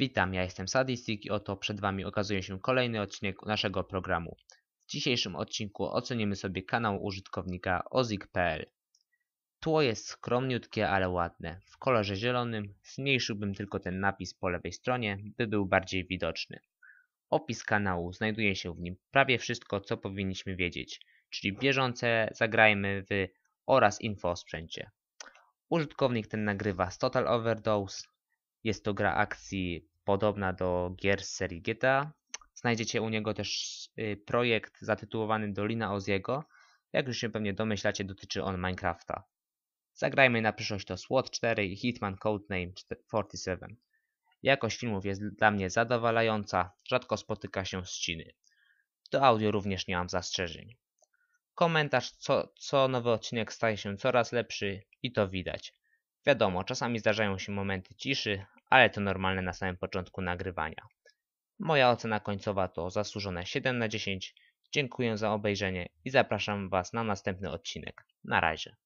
Witam, ja jestem Sadistik i oto przed Wami okazuje się kolejny odcinek naszego programu. W dzisiejszym odcinku ocenimy sobie kanał użytkownika ozik.pl. Tło jest skromniutkie, ale ładne. W kolorze zielonym zmniejszyłbym tylko ten napis po lewej stronie, by był bardziej widoczny. Opis kanału znajduje się w nim prawie wszystko, co powinniśmy wiedzieć, czyli bieżące zagrajmy w oraz info o sprzęcie. Użytkownik ten nagrywa z Total Overdose. Jest to gra akcji podobna do gier z serii GTA. Znajdziecie u niego też y, projekt zatytułowany Dolina Oziego. Jak już się pewnie domyślacie, dotyczy on Minecrafta. Zagrajmy na przyszłość to SWAT 4 i Hitman Codename 47. Jakość filmów jest dla mnie zadowalająca, rzadko spotyka się ściny. Do audio również nie mam zastrzeżeń. Komentarz, co, co nowy odcinek staje się coraz lepszy i to widać. Wiadomo, czasami zdarzają się momenty ciszy, ale to normalne na samym początku nagrywania. Moja ocena końcowa to zasłużone 7 na 10. Dziękuję za obejrzenie i zapraszam Was na następny odcinek. Na razie.